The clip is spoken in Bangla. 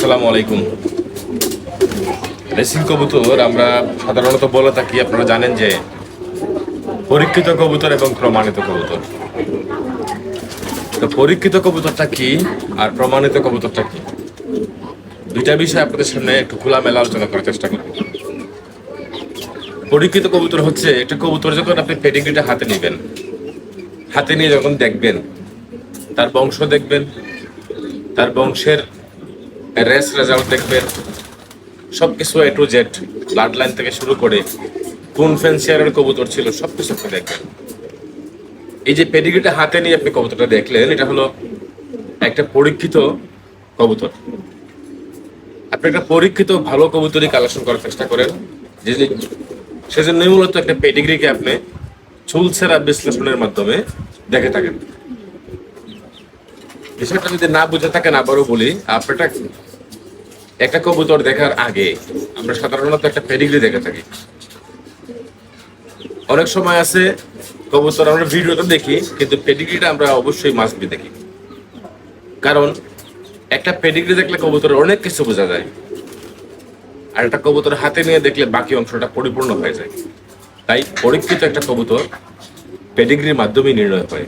আসসালামু আলাইকুম। রেসিং কবুতর আমরা সাধারণত বলে থাকি, আপনারা জানেন যে পরীক্ষিত কবুতর এবং প্রমাণিত কবুতর। তো পরীক্ষিত কবুতরটা কি আর প্রমাণিত কবুতরটা কি? দুইটা বিষয় আপনাদের সামনে একটু খোলামেলা আলোচনা করার চেষ্টা করব। পরীক্ষিত কবুতর হচ্ছে একটা কবুতর যখন আপনি পেডিগ্রিটা হাতে নেবেন, হাতে নিয়ে যখন দেখবেন, তার বংশ দেখবেন, তার বংশের রেস রেজাল্ট দেখবেন সব কিছু A to Z blood line থেকে শুরু করে কোন ফেন্সিয়ারের কবুতর ছিল সব কিছু আপনি দেখবেন। এই যে পেডিগ্রিটা হাতে নিয়ে আপনি কবুতরটা দেখলেন, এটা হলো একটা পরীক্ষিত কবুতর। আপনি একটা পরীক্ষিত, ভালো কবুতরই কালেকশন করার চেষ্টা করেন। যে যে- সেজন্য মূলত একটা পেডিগ্রিকে আপনি চুলছেরা বিশ্লেষণের মাধ্যমে দেখে থাকেন। বিষয়টা যদি না বুঝে থাকেন, আবারও বলি, আপনারা একটা কবুতর দেখার আগে আমরা সাধারণত একটা পেডিগ্রি দেখে থাকি। অনেক সময় আছে কবুতর আমরা ভিডিওটা দেখি, কিন্তু পেডিগ্রিটা আমরা অবশ্যই মাস্ট বি দেখি। কারণ একটা পেডিগ্রি দেখলে কবুতরের অনেক কিছু বোঝা যায়। আর একটা কবুতর হাতে নিয়ে দেখলে বাকি অংশটা পরিপূর্ণ হয়ে যায়। তাই পরীক্ষিত একটা কবুতর পেডিগ্রির মাধ্যমেই নির্ণয় হয়।